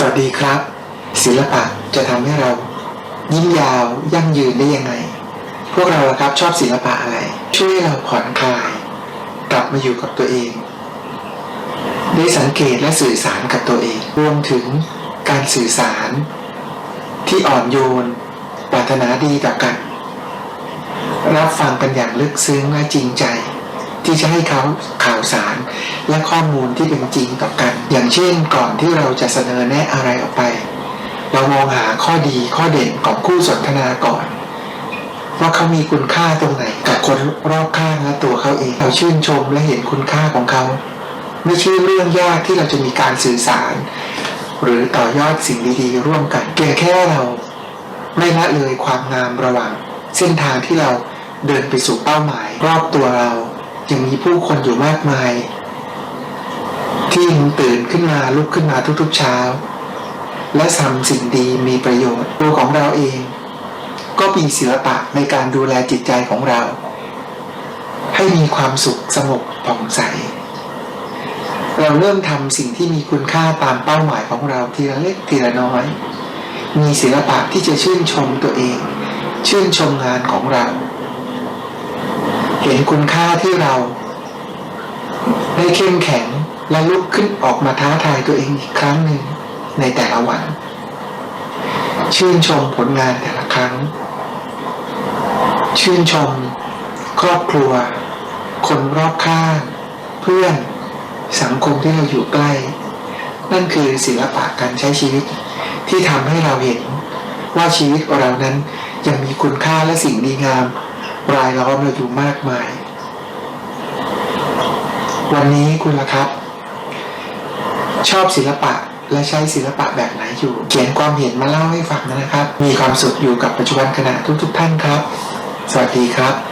สวัสดีครับ ศิลปะจะทำให้เรายิ่งยาวยั่งยืนได้ยังไง พวกเราละครับชอบศิลปะอะไร ช่วยให้เราผ่อนคลาย กลับมาอยู่กับตัวเอง ได้สังเกตและสื่อสารกับตัวเอง รวมถึงการสื่อสาร ที่อ่อนโยนปรารถนาดีต่อกัน รับฟังกันอย่างลึกซึ้งและจริงใจ ที่จะให้เขาข่าวสาร และข้อมูลที่เป็นจริงต่อกัน อย่างเช่นก่อนที่เราจะเสนอแนะอะไรออกไป เรามองหาข้อดีข้อเด่นของคู่สนทนาก่อนว่าเขามีคุณค่าตรงไหนกับคนรอบข้างและตัวเขาเอง เราชื่นชมและเห็นคุณค่าของเขา ไม่ใช่เรื่องยากที่เราจะมีการสื่อสาร หรือต่อยอดสิ่งดีๆ ร่วมกันเพียงแค่เราไม่ละเลยความงามระหว่าง เส้นทางที่เราเดินไปสู่เป้าหมาย รอบตัวเรา ยังมีผู้คนอยู่มากมาย ที่ยังตื่นขึ้นมาลุกขึ้นมาทุกๆเช้า และทำสิ่งดีมีประโยชน์ตัวของเราเอง ก็มีศิลปะในการดูแลจิตใจของเรา ให้มีความสุขสงบผ่องใสเราเริ่มทำสิ่งที่มีคุณค่าตามเป้าหมายของเราทีละเล็กทีละน้อย มีศิลปะที่จะชื่นชมตัวเอง ชื่นชมงานของเรา เห็นคุณค่าที่เรา ได้เข้มแข็งและลุกขึ้นออกมาท้าทายตัวเองอีกครั้งหนึ่งในแต่ละวัน ชื่นชมผลงานแต่ละครั้ง ชื่นชม ครอบครัว คนรอบข้างเพื่อนสังคมที่เราอยู่ใกล้ นั่นคือศิลปะการใช้ชีวิตที่ทำให้เราเห็นว่าชีวิตของเรานั้นยังมีคุณค่าและสิ่งดีงาม รายล้อมเราอยู่มากมาย วันนี้คุณล่ะครับ ชอบศิลปะและใช้ศิลปะแบบไหนอยู่ เขียนความเห็นมาเล่าให้ฟังนะครับ มีความสุขอยู่กับปัจจุบันขณะทุกๆท่านครับ สวัสดีครับ